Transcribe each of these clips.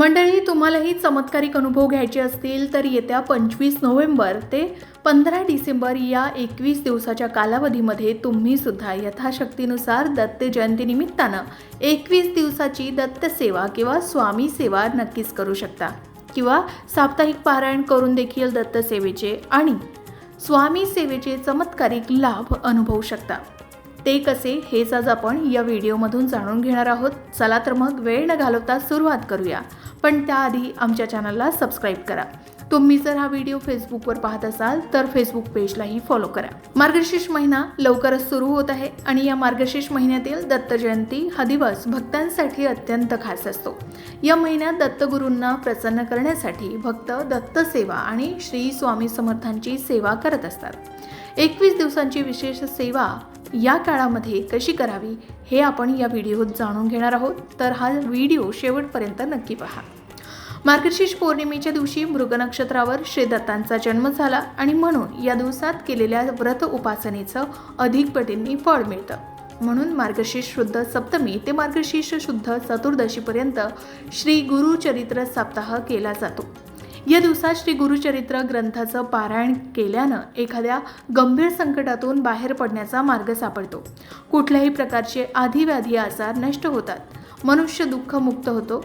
मंडळी तुम्हालाही चमत्कारिक अनुभव घ्यायचे असतील तर येत्या पंचवीस नोव्हेंबर ते पंधरा डिसेंबर या एकवीस दिवसाच्या कालावधीमध्ये तुम्ही सुद्धा यथाशक्तीनुसार दत्त जयंतीनिमित्तानं एकवीस दिवसाची दत्त सेवा किंवा स्वामी सेवा नक्कीच करू शकता. किंवा साप्ताहिक पारायण करून देखील दत्त सेवेचे आणि स्वामी सेवेचे चमत्कारिक लाभ अनुभवू शकता. ते कसे हेच आज आपण या व्हिडिओमधून जाणून घेणार आहोत. चला तर मग वेळ न घालवता सुरुवात करूया. पण त्याआधी आमच्या चॅनलला सबस्क्राईब करा. तुम्ही जर हा व्हिडिओ फेसबुकवर पाहत असाल तर फेसबुक पेजलाही फॉलो करा. मार्गशीर्ष महिना लवकरच सुरू होत आहे आणि या मार्गशीर्ष महिन्यातील दत्त जयंती हा दिवस भक्तांसाठी अत्यंत खास असतो. या महिन्यात दत्तगुरूंना प्रसन्न करण्यासाठी भक्त दत्त सेवा आणि श्री स्वामी समर्थांची सेवा करत असतात. एकवीस दिवसांची विशेष सेवा या काळामध्ये कशी करावी हे आपण या व्हिडिओत जाणून घेणार आहोत. तर हा व्हिडिओ शेवटपर्यंत नक्की पहा. मार्गशीर्ष पौर्णिमेच्या दिवशी मृग नक्षत्रावर श्री दत्तांचा जन्म झाला आणि म्हणून या दिवसात केलेल्या व्रत उपासनेचं अधिक पटींनी फळ मिळतं. म्हणून मार्गशीर्ष शुद्ध सप्तमी ते मार्गशीर्ष शुद्ध चतुर्दशीपर्यंत श्री गुरुचरित्र सप्ताह केला जातो. या दिवसात श्री गुरुचरित्र ग्रंथाचं पारायण केल्यानं एखाद्या गंभीर संकटातून बाहेर पडण्याचा मार्ग सापडतो. कुठल्याही प्रकारचे आधीव्याधी आजार नष्ट होतात. मनुष्य दुःख मुक्त होतो.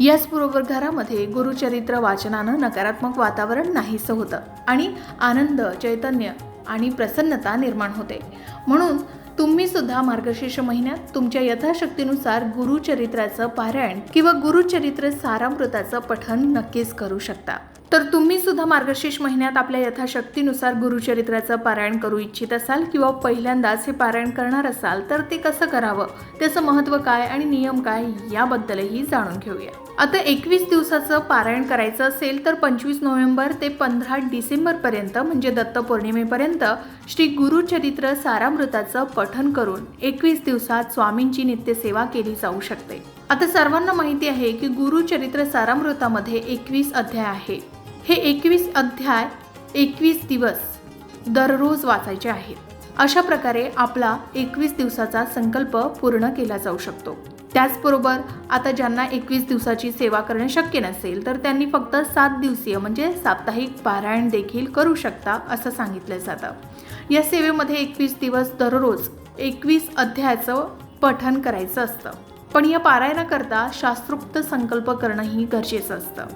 याचबरोबर घरामध्ये गुरुचरित्र वाचनानं नकारात्मक वातावरण नाहीसं होतं आणि आनंद चैतन्य आणि प्रसन्नता निर्माण होते. म्हणून तुम्ही सुद्धा मार्गशीर्ष महिन्यात तुमच्या यथाशक्तीनुसार गुरुचरित्राचं पारायण किंवा गुरुचरित्र सारामृताचं पठण नक्कीच करू शकता. तर तुम्ही सुद्धा मार्गशीर्ष महिन्यात आपल्या यथाशक्तीनुसार गुरुचरित्राचं पारायण करू इच्छित असाल किंवा पहिल्यांदाच हे पारायण करणार असाल तर ते कसं करावं? त्याचं महत्त्व काय आणि नियम काय याबद्दलही जाणून घेऊया. आता एकवीस दिवसाचं पारायण करायचं असेल तर पंचवीस नोव्हेंबर ते पंधरा डिसेंबरपर्यंत म्हणजे दत्त पौर्णिमेपर्यंत श्री गुरुचरित्र सारामृताचं पठन करून एकवीस दिवसात स्वामींची नित्यसेवा केली जाऊ शकते. आता सर्वांना माहिती आहे की गुरुचरित्र सारामृतामध्ये एकवीस अध्याय आहे. हे एकवीस अध्याय एकवीस दिवस दररोज वाचायचे आहेत. अशा प्रकारे आपला एकवीस दिवसाचा संकल्प पूर्ण केला जाऊ शकतो. त्याचबरोबर आता ज्यांना एकवीस दिवसाची सेवा करणे शक्य नसेल तर त्यांनी फक्त सात दिवसीय म्हणजे साप्ताहिक पारायण देखील करू शकता असं सांगितलं जातं. या सेवेमध्ये एकवीस दिवस दररोज एकवीस अध्यायाचं पठन करायचं असतं. पण या पारायणाकरता शास्त्रोक्त संकल्प करणंही गरजेचं असतं.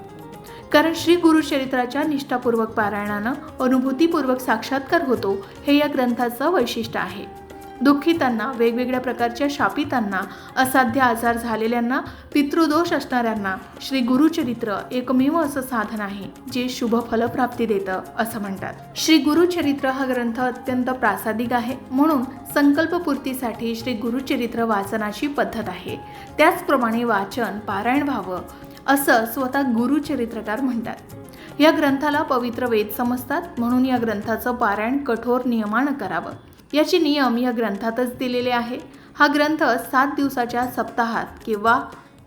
कारण श्री गुरुचरित्राच्या निष्ठापूर्वक पारायणानं अनुभूतीपूर्वक साक्षात्कार होतो हे या ग्रंथाचं वैशिष्ट्य आहे. दुःखितांना वेगवेगळ्या प्रकारच्या शापितांना असाध्य आजार झालेल्यांना पितृदोष असणाऱ्यांना श्री गुरुचरित्र एकमेव असं साधन आहे जे शुभ फलप्राप्ती देतं असं म्हणतात. श्री गुरुचरित्र हा ग्रंथ अत्यंत प्रासादिक आहे म्हणून संकल्पपूर्तीसाठी श्री गुरुचरित्र वाचनाची पद्धत आहे. त्याचप्रमाणे वाचन पारायण व्हावं असं स्वतः गुरुचरित्रकार म्हणतात. या ग्रंथाला पवित्र वेद समजतात म्हणून या ग्रंथाचं पारायण कठोर नियमानं करावं. याचे नियम या ग्रंथातच दिलेले आहे. हा ग्रंथ सात दिवसाच्या सप्ताहात किंवा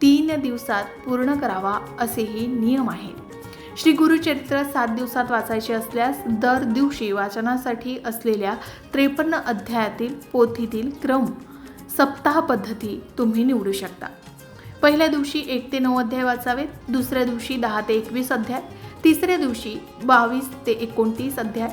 तीन दिवसात पूर्ण करावा असेही नियम आहेत श्री गुरुचरित्र सात दिवसात वाचायचे असल्यास दर दिवशी वाचनासाठी असलेल्या त्रेपन्न अध्यायातील पोथीतील क्रम सप्ताह पद्धती तुम्ही निवडू शकता. पहिल्या दिवशी एक ते नऊ अध्याय वाचावेत दुसऱ्या दिवशी दहा ते एकवीस अध्याय तिसऱ्या दिवशी बावीस ते एकोणतीस अध्याय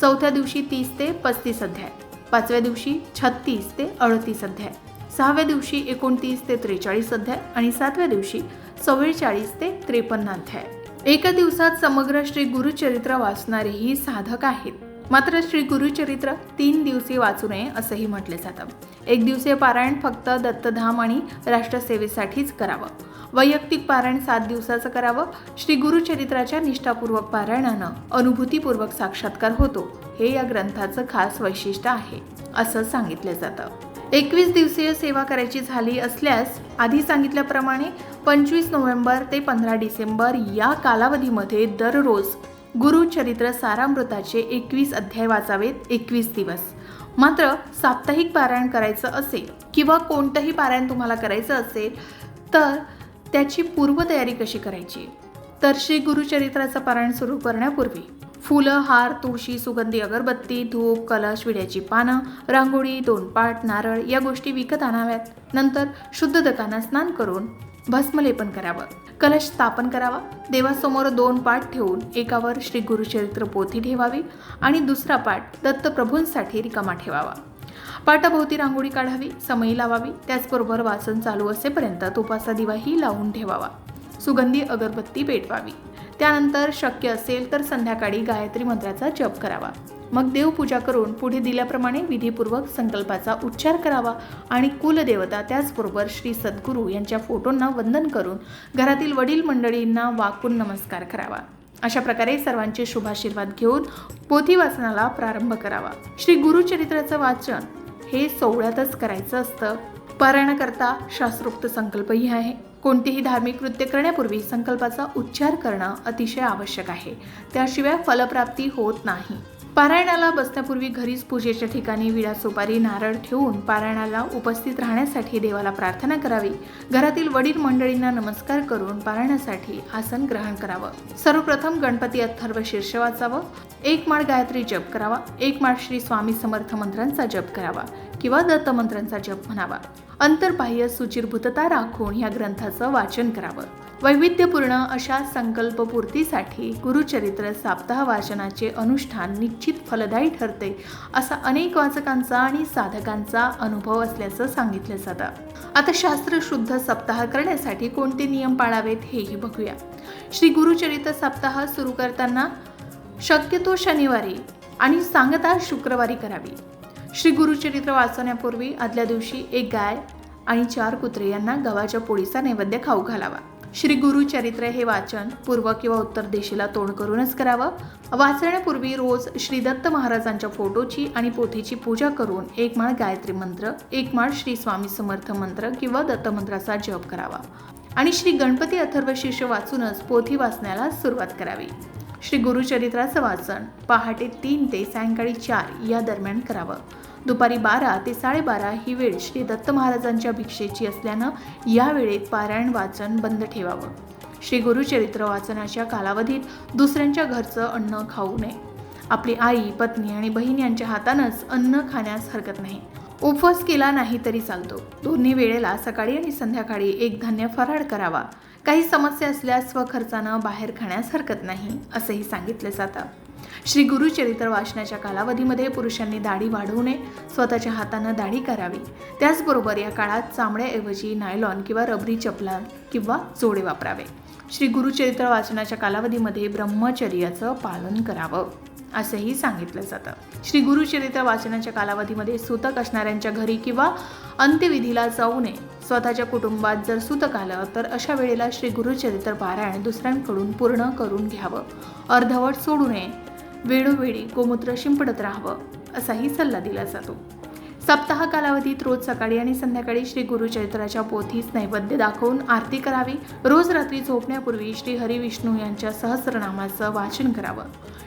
चौथ्या दिवशी तीस ते पस्तीस अध्याय पाचव्या दिवशी छत्तीस ते अडतीस अध्याय सहाव्या दिवशी एकोणतीस ते त्रेचाळीस अध्याय आणि सातव्या दिवशी चव्वेचाळीस ते त्रेपन्न अध्याय. एका दिवसात समग्र श्री गुरुचरित्र वाचणारेही साधक आहेत. मात्र श्री गुरुचरित्र तीन दिवसीय वाचू नये असंही म्हटले जातं. एक दिवसीय पारायण फक्त दत्तधाम आणि राष्ट्रसेवेसाठीच करावं. वैयक्तिक पारायण सात दिवसाचं करावं. श्री गुरुचरित्राच्या निष्ठापूर्वक पारायणानं अनुभूतीपूर्वक साक्षात्कार होतो. हे या ग्रंथाचं खास वैशिष्ट्य आहे असं सांगितलं जातं. एकवीस दिवसीय सेवा करायची झाली असल्यास आधी सांगितल्याप्रमाणे पंचवीस नोव्हेंबर ते पंधरा डिसेंबर या कालावधीमध्ये दररोज गुरुचरित्र सारामृताचे एकवीस अध्याय वाचावेत एकवीस दिवस. मात्र साप्ताहिक पारायण करायचं असेल किंवा कोणतंही पारायण तुम्हाला करायचं असेल तर त्याची पूर्वतयारी कशी करायची? तर श्री गुरुचरित्राचं पारायण सुरू करण्यापूर्वी फुलं हार तुळशी सुगंधी अगरबत्ती धूप कलश विड्याची पानं रांगोळी दोन पाट नारळ या गोष्टी विकत आणाव्यात. नंतर शुद्ध दकाना स्नान करून भस्मलेपन करावं कलश स्थापन करावा. देवासमोर दोन पाठ ठेवून एकावर श्री गुरुचरित्र पोथी ठेवावी आणि दुसरा पाठ दत्तप्रभूंसाठी रिकामा ठेवावा. पाटाभोवती रांगोळी काढावी समयी लावावी त्याचबरोबर वासन चालू असेपर्यंत तुपाचा दिवाही लावून ठेवावा. सुगंधी अगरबत्ती पेटवावी. त्यानंतर शक्य असेल तर संध्याकाळी गायत्री मंत्राचा जप करावा. मग देवपूजा करून पुढे दिल्याप्रमाणे विधीपूर्वक संकल्पाचा उच्चार करावा आणि कुलदेवता त्याचबरोबर श्री सद्गुरू यांच्या फोटोंना वंदन करून घरातील वडील मंडळींना वाकून नमस्कार करावा. अशा प्रकारे सर्वांचे शुभाशीर्वाद घेऊन पोथी वाचनाला प्रारंभ करावा. श्री गुरुचरित्राचं वाचन हे सोहळ्यातच करायचं असतं. पारायणाकरता शास्त्रोक्त संकल्पही आहे. कोणतेही धार्मिक कृत्य करण्यापूर्वी संकल्पाचा उच्चार करणं अतिशय आवश्यक आहे. त्याशिवाय फलप्राप्ती होत नाही. पारायणाला बसण्यापूर्वी घरीच पूजेच्या ठिकाणी विडा सुपारी नारळ ठेवून पारायणाला उपस्थित राहण्यासाठी देवाला प्रार्थना करावी. घरातील वडील मंडळींना नमस्कार करून पारायणासाठी आसन ग्रहण करावं. सर्वप्रथम गणपती अथर्व शीर्ष वाचावं. एक माळ गायत्री जप करावा. एक माळ श्री स्वामी समर्थ मंत्रांचा जप करावा किंवा दत्त मंत्रांचा जप म्हणावा. अंतर्बाह्य सुचिरभूतता राखून या ग्रंथाचं वाचन करावं. वैविध्यपूर्ण अशा संकल्पपूर्तीसाठी गुरुचरित्र साप्ताह वाचनाचे अनुष्ठान निश्चित फलदायी ठरते असा अनेक वाचकांचा आणि साधकांचा अनुभव असल्याचं सांगितलं जातं. आता शास्त्र शुद्ध सप्ताह करण्यासाठी कोणते नियम पाळावेत हेही बघूया. श्री गुरुचरित्र सप्ताह सुरू करताना शक्यतो शनिवारी आणि सांगता शुक्रवारी करावी. श्री गुरुचरित्र वाचवण्यापूर्वी आदल्या दिवशी एक गाय आणि चार कुत्रे यांना गव्हाच्या पोळीचा नैवेद्य खाऊ घालावा. श्री गुरुचरित्र हे वाचन पूर्व किंवा उत्तर दिशेला तोंड करूनच करावं. वाचण्यापूर्वी रोज श्री दत्त महाराजांच्या फोटोची आणि पोथीची पूजा करून एक माळ गायत्री मंत्र एक माळ श्री स्वामी समर्थ मंत्र किंवा दत्त मंत्राचा जप करावा. आणि श्री गणपती अथर्व वाचूनच पोथी वाचण्याला सुरुवात करावी. श्री गुरुचरित्राचं वाचन पहाटे तीन ते सायंकाळी चार या दरम्यान करावं. दुपारी बारा ते साडेबारा ही वेळ श्री दत्त महाराजांच्या भिक्षेची असल्यानं या वेळेत पारायण वाचन बंद ठेवावं. श्री गुरुचरित्र वाचनाच्या कालावधीत दुसऱ्यांच्या घरचं अन्न खाऊ नये. आपली आई पत्नी आणि बहीण यांच्या हातानंच अन्न खाण्यास हरकत नाही. उपवास केला नाही तरी चालतो. दोन्ही वेळेला सकाळी आणि संध्याकाळी एक धान्य फराळ करावा. काही समस्या असल्यास स्वखर्चानं बाहेर खाण्यास हरकत नाही असंही सांगितलं जातं. श्री गुरुचरित्र वाचनाच्या कालावधीमध्ये पुरुषांनी दाढी वाढवू नये स्वतःच्या हातानं दाढी करावी. त्याचबरोबर या काळात चामड्याऐवजी नायलॉन किंवा रबरी चपला किंवा जोडे वापरावे. श्री गुरुचरित्र वाचनाच्या कालावधीमध्ये ब्रह्मचर्याचं पालन करावं असंही सांगितलं जातं. श्री गुरुचरित्र वाचनाच्या कालावधीमध्ये सूतक असणाऱ्यांच्या घरी किंवा अंत्यविधीला जाऊ नये. स्वतःच्या कुटुंबात जर सूतक आलं तर अशा वेळेला श्री गुरुचरित्र पारायण दुसऱ्यांकडून पूर्ण करून घ्यावं. अर्धवट सोडू नये. वेळोवेळी गोमूत्र शिंपडत राहावं असाही सल्ला दिला जातो. सप्ताह कालावधीत रोज सकाळी आणि संध्याकाळी श्री गुरुचरित्राच्या पोथीस नैवेद्य दाखवून आरती करावी. रोज रात्री झोपण्यापूर्वी श्री हरिविष्णू यांच्या सहस्रनामाचं वाचन करावं.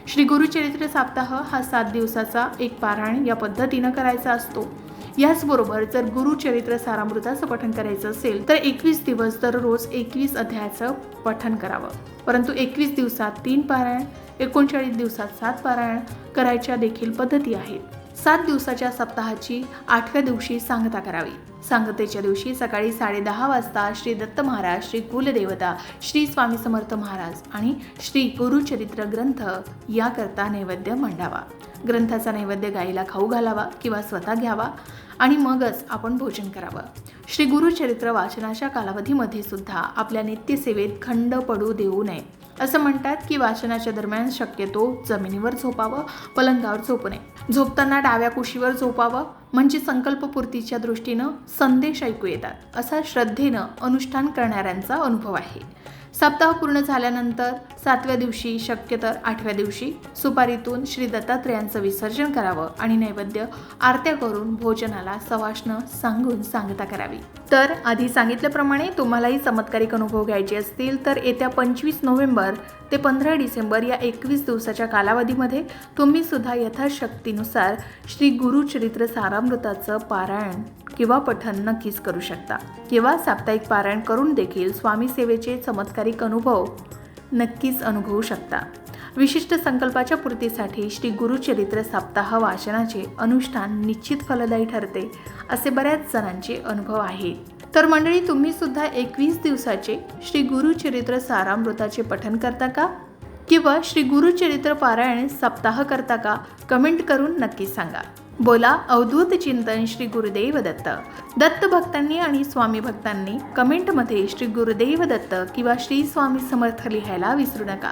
श्री गुरुचरित्र सप्ताह हा सात दिवसाचा एक पारायण या पद्धतीनं करायचा असतो. याचबरोबर जर गुरुचरित्र सारामृताचं पठण करायचं असेल तर एकवीस दिवस दररोज एकवीस अध्यायाचं पठण करावं. परंतु एकवीस दिवसात तीन पारायण एकोणचाळीस दिवसात सात पारायण करायच्या देखील पद्धती आहेत. सात दिवसाच्या सप्ताहाची आठव्या दिवशी सांगता करावी. सांगतेच्या दिवशी सकाळी साडेदहा वाजता श्री दत्त महाराज श्री कुलदेवता श्री स्वामी समर्थ महाराज आणि श्री गुरुचरित्र ग्रंथ याकरता नैवेद्य मांडावा. ग्रंथाचा नैवेद्य गाईला खाऊ घालावा किंवा स्वतः घ्यावा आणि मगच आपण भोजन करावं. श्री गुरुचरित्र वाचनाच्या कालावधीमध्ये सुद्धा आपल्या नित्यसेवेत खंड पडू देऊ नये. असं म्हणतात की वाचनाच्या दरम्यान शक्यतो जमिनीवर झोपावं पलंगावर झोपू नये. झोपताना डाव्या कुशीवर झोपावं म्हणजे संकल्पपूर्तीच्या दृष्टीनं संदेश ऐकू येतात असा श्रद्धेनं अनुष्ठान करणाऱ्यांचा अनुभव आहे. सप्ताह पूर्ण झाल्यानंतर सातव्या दिवशी शक्यतर आठव्या दिवशी सुपारीतून श्री दत्तात्रेयांचं विसर्जन करावं आणि नैवेद्य आरत्या करून भोजनाला सवाष्ण सांगून सांगता करावी. तर आधी सांगितल्याप्रमाणे तुम्हालाही चमत्कारिक अनुभव घ्यायचे असतील तर येत्या पंचवीस नोव्हेंबर ते पंधरा डिसेंबर या एकवीस दिवसाच्या कालावधीमध्ये तुम्ही सुद्धा यथाशक्तीनुसार श्री गुरुचरित्र सारामृताचं पारायण किंवा पठन नक्कीच करू शकता. किंवा साप्ताहिक पारायण करून देखील स्वामी सेवेचे चमत्कारिक अनुभव नक्कीच अनुभवू शकता. विशिष्ट संकल्पाच्या पूर्तीसाठी श्री गुरुचरित्र सप्ताह वाचनाचे अनुष्ठान निश्चित फलदायी ठरते असे बऱ्याच जणांचे अनुभव आहेत तर मंडळी तुम्ही सुद्धा एकवीस दिवसाचे श्री गुरुचरित्र सारामृताचे पठन करता का? किंवा श्री गुरुचरित्र पारायण सप्ताह करता का? कमेंट करून नक्की सांगा. बोला अवधूत चिंतन श्री गुरुदेव दत्त. दत्त भक्तांनी आणि स्वामी भक्तांनी कमेंटमध्ये श्री गुरुदेव दत्त किंवा श्री स्वामी समर्थ लिहायला विसरू नका.